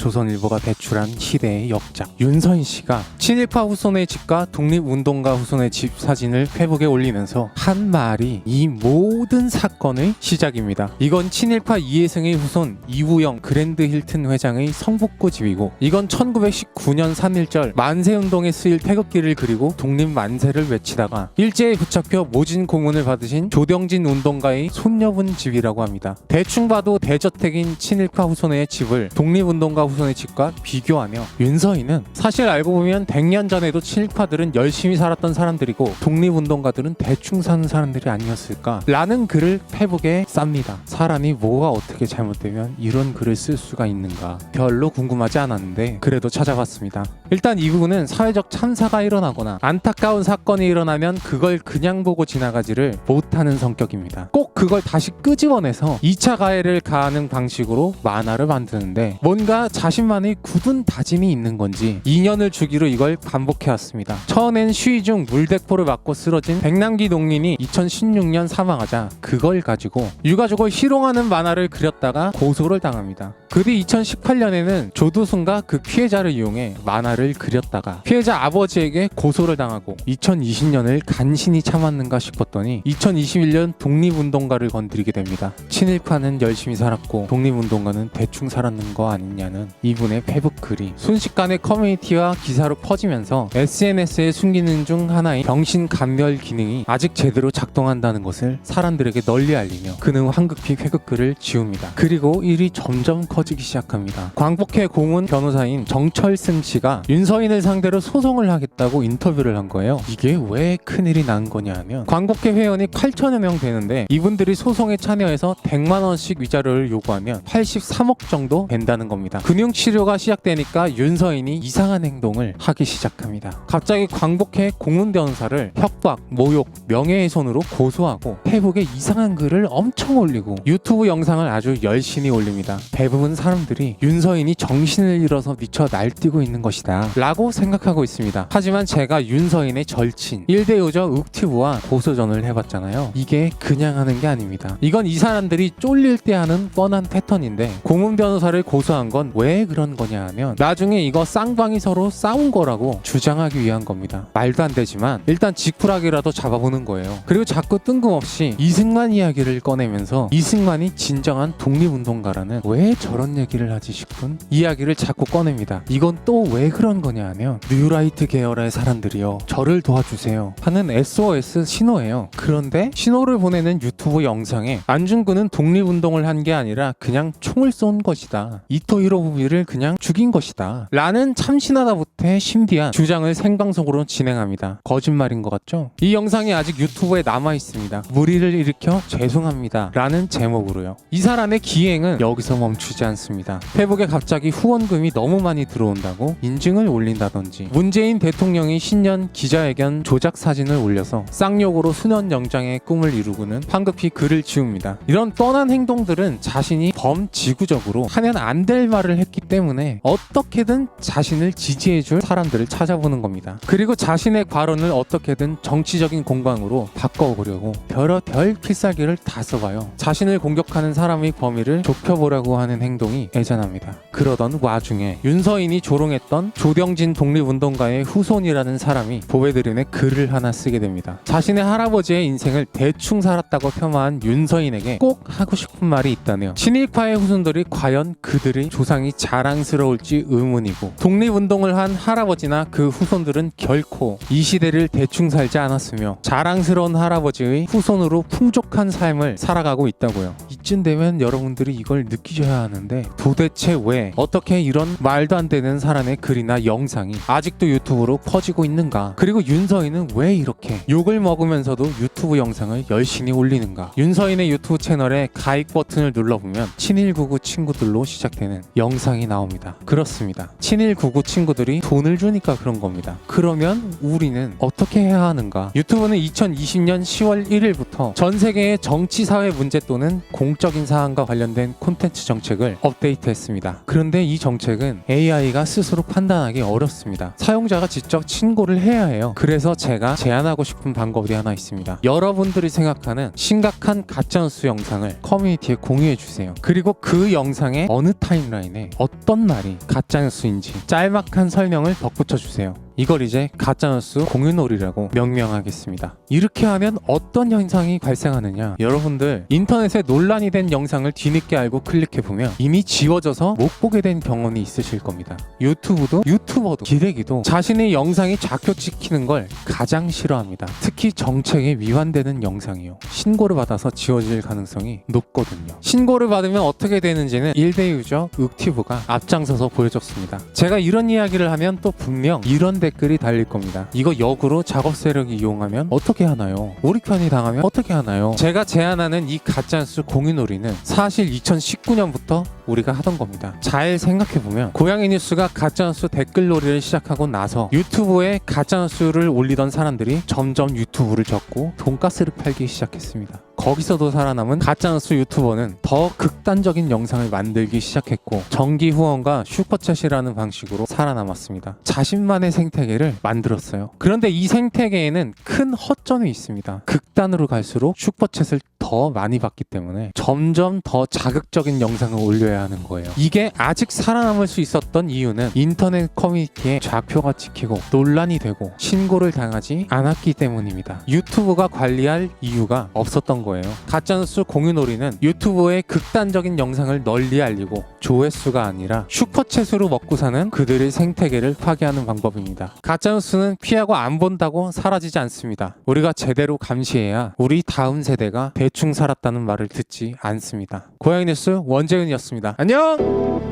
조선일보가 배출한 시대의 역작. 윤서인 씨가 친일파 후손의 집과 독립운동가 후손의 집 사진을 페북에 올리면서 한 말이 이 모든 사건의 시작입니다. 이건 친일파 이해승의 후손 이우영 그랜드 힐튼 회장의 성북구 집이고 이건 1919년 3.1절 만세운동에 쓰일 태극기를 그리고 독립 만세를 외치다가 일제에 붙잡혀 모진 고문을 받으신 조병진 운동가의 손녀분 집이라고 합니다. 대충 봐도 대저택인 친일파 후손의 집을 독립운동가 후손의 집과 비교하며 윤서인은 사실 알고 보면 100년 전에도 친일파들은 열심히 살았던 사람들이고 독립운동가들은 대충 사는 사람들이 아니었을까 라는 글을 페북에 쌉니다. 사람이 뭐가 어떻게 잘못되면 이런 글을 쓸 수가 있는가 별로 궁금하지 않았는데 그래도 찾아봤습니다. 일단 이 부분은 사회적 참사가 일어나거나 안타까운 사건이 일어나면 그걸 그냥 보고 지나가지를 못하는 성격입니다. 꼭 그걸 다시 끄집어내서 2차 가해를 가하는 방식으로 만화를 만드는데 뭔가 자신만의 굳은 다짐이 있는 건지 2년을 주기로 이걸 반복해왔습니다. 처음엔 시위 중 물대포를 맞고 쓰러진 백남기 농민이 2016년 사망하자 그걸 가지고 유가족을 희롱하는 만화를 그렸다가 고소를 당합니다. 그뒤 2018년에는 조두순과 그 피해자를 이용해 만화를 그렸다가 피해자 아버지에게 고소를 당하고 2020년을 간신히 참았는가 싶었더니 2021년 독립운동가를 건드리게 됩니다. 친일파는 열심히 살았고 독립운동가는 대충 살았는 거 아니냐는 이분의 페북 글이 순식간에 커뮤니티와 기사로 퍼지면서 SNS의 숨기는 중 하나인 병신 감별 기능이 아직 제대로 작동한다는 것을 사람들에게 널리 알리며 그는 황급히 회극글을 지웁니다. 그리고 일이 점점 커 지기 시작합니다. 광복회 고문 변호사인 정철승 씨가 윤서인을 상대로 소송을 하겠다고 인터뷰를 한 거예요. 이게 왜 큰일이 난 거냐 하면 광복회 회원이 8천여 명 되는데 이분들이 소송에 참여해서 100만 원씩 위자료를 요구하면 83억 정도 된다는 겁니다. 금융 치료가 시작되니까 윤서인이 이상한 행동을 하기 시작합니다. 갑자기 광복회 고문 변호사를 협박, 모욕, 명예훼손으로 고소하고 페북에 이상한 글을 엄청 올리고 유튜브 영상을 아주 열심히 올립니다. 대부분 사람들이 윤서인이 정신을 잃어서 미쳐 날뛰고 있는 것이다 라고 생각하고 있습니다. 하지만 제가 윤서인의 절친 1대 요저 욱튜브와 고소전을 해봤잖아요. 이게 그냥 하는 게 아닙니다. 이건 이 사람들이 쫄릴 때 하는 뻔한 패턴인데 고문 변호사를 고소한 건 왜 그런 거냐 하면 나중에 이거 쌍방이 서로 싸운 거라고 주장하기 위한 겁니다. 말도 안 되지만 일단 지푸라기라도 잡아보는 거예요. 그리고 자꾸 뜬금없이 이승만 이야기를 꺼내면서 이승만이 진정한 독립운동가라는 왜 저런 얘기를 하지 싶은 이야기를 자꾸 꺼냅니다. 이건 또 왜 그런 거냐 하면 뉴라이트 계열의 사람들이요. 저를 도와주세요. 하는 SOS 신호예요. 그런데 신호를 보내는 유튜브 영상에 안중근은 독립운동을 한 게 아니라 그냥 총을 쏜 것이다. 이토 히로부미를 그냥 죽인 것이다. 라는 참신하다 못해 신비한 주장을 생방송으로 진행합니다. 거짓말인 것 같죠? 이 영상이 아직 유튜브에 남아 있습니다. 무리를 일으켜 죄송합니다. 라는 제목으로요. 이 사람의 기행은 여기서 멈추지 않습니다. 페북에 갑자기 후원금이 너무 많이 들어온다고 인증을 올린다든지 문재인 대통령이 신년 기자회견 조작 사진을 올려서 쌍욕으로 수년 영장의 꿈을 이루고는 황급히 글을 지웁니다. 이런 뻔한 행동들은 자신이 범지구적으로 하면 안 될 말을 했기 때문에 어떻게든 자신을 지지해줄 사람들을 찾아보는 겁니다. 그리고 자신의 발언을 어떻게든 정치적인 공방으로 바꿔보려고 별의별 필살기를 다 써봐요. 자신을 공격하는 사람의 범위를 좁혀보려고 하는 행동이 애잔합니다. 그러던 와중에 윤서인이 조롱했던 조병진 독립운동가의 후손이라는 사람이 보배드림에 글을 하나 쓰게 됩니다. 자신의 할아버지의 인생을 대충 살았다고 폄하한 윤서인에게 꼭 하고 싶은 말이 있다네요. 친일파의 후손들이 과연 그들의 조상이 자랑스러울지 의문이고 독립운동을 한 할아버지나 그 후손들은 결코 이 시대를 대충 살지 않았으며 자랑스러운 할아버지의 후손으로 풍족한 삶을 살아가고 있다고요. 이쯤 되면 여러분들이 이걸 느끼셔야 하는데 도대체 왜 어떻게 이런 말도 안 되는 사람의 글이나 영상이 아직도 유튜브로 퍼지고 있는가? 그리고 윤서인은 왜 이렇게 욕을 먹으면서도 유튜브 영상을 열심히 올리는가? 윤서인의 유튜브 채널에 가입 버튼을 눌러보면 친일구구 친구들로 시작되는 영상이 나옵니다. 그렇습니다. 친일 구구 친구들이 돈을 주니까 그런 겁니다. 그러면 우리는 어떻게 해야 하는가? 유튜브는 2020년 10월 1일부터 전 세계의 정치 사회 문제 또는 공적인 사안과 관련된 콘텐츠 정책을 업데이트했습니다. 그런데 이 정책은 AI가 스스로 판단하기 어렵습니다. 사용자가 직접 신고를 해야 해요. 그래서 제가 제안하고 싶은 방법이 하나 있습니다. 여러분들이 생각하는 심각한 가짜뉴스 영상을 커뮤니티에 공유해 주세요. 그리고 그 영상의 어느 타임라인에 어떤 어떤 말이 가짜뉴스인지 짤막한 설명을 덧붙여 주세요. 이걸 이제 가짜뉴스 공유놀이라고 명명하겠습니다. 이렇게 하면 어떤 현상이 발생하느냐? 여러분들 인터넷에 논란이 된 영상을 뒤늦게 알고 클릭해보면 이미 지워져서 못 보게 된 경험이 있으실 겁니다. 유튜브도 유튜버도 기레기도 자신의 영상이 좌표 찍히는 걸 가장 싫어합니다. 특히 정책에 위반되는 영상이요. 신고를 받아서 지워질 가능성이 높거든요. 신고를 받으면 어떻게 되는지는 1대 유저 윽티브가 앞장서서 보여줬습니다. 제가 이런 이야기를 하면 또 분명 이런 댓글이 달릴 겁니다. 이거 역으로 작업 세력이 이용하면 어떻게 하나요? 우리 편이 당하면 어떻게 하나요? 제가 제안하는 이 가짜뉴스 공유놀이는 사실 2019년부터 우리가 하던 겁니다. 잘 생각해보면 고양이 뉴스가 가짜뉴스 댓글놀이를 시작하고 나서 유튜브에 가짜뉴스를 올리던 사람들이 점점 유튜브를 접고 돈가스를 팔기 시작했습니다. 거기서도 살아남은 가짜뉴스 유튜버는 더 극단적인 영상을 만들기 시작했고 정기 후원과 슈퍼챗이라는 방식으로 살아남았습니다. 자신만의 생태계를 만들었어요. 그런데 이 생태계에는 큰 허점이 있습니다. 극단으로 갈수록 슈퍼챗을 더 많이 받기 때문에 점점 더 자극적인 영상을 올려야 하는 거예요. 이게 아직 살아남을 수 있었던 이유는 인터넷 커뮤니티에 좌표가 찍히고 논란이 되고 신고를 당하지 않았기 때문입니다. 유튜브가 관리할 이유가 없었던 거예요. 가짜뉴스 공유놀이는 유튜브의 극단적인 영상을 널리 알리고 조회수가 아니라 슈퍼챗으로 먹고 사는 그들의 생태계를 파괴하는 방법입니다. 가짜뉴스는 피하고 안 본다고 사라지지 않습니다. 우리가 제대로 감시해야 우리 다음 세대가 대충 살았다는 말을 듣지 않습니다. 고양이 뉴스 원재윤이었습니다. 안녕!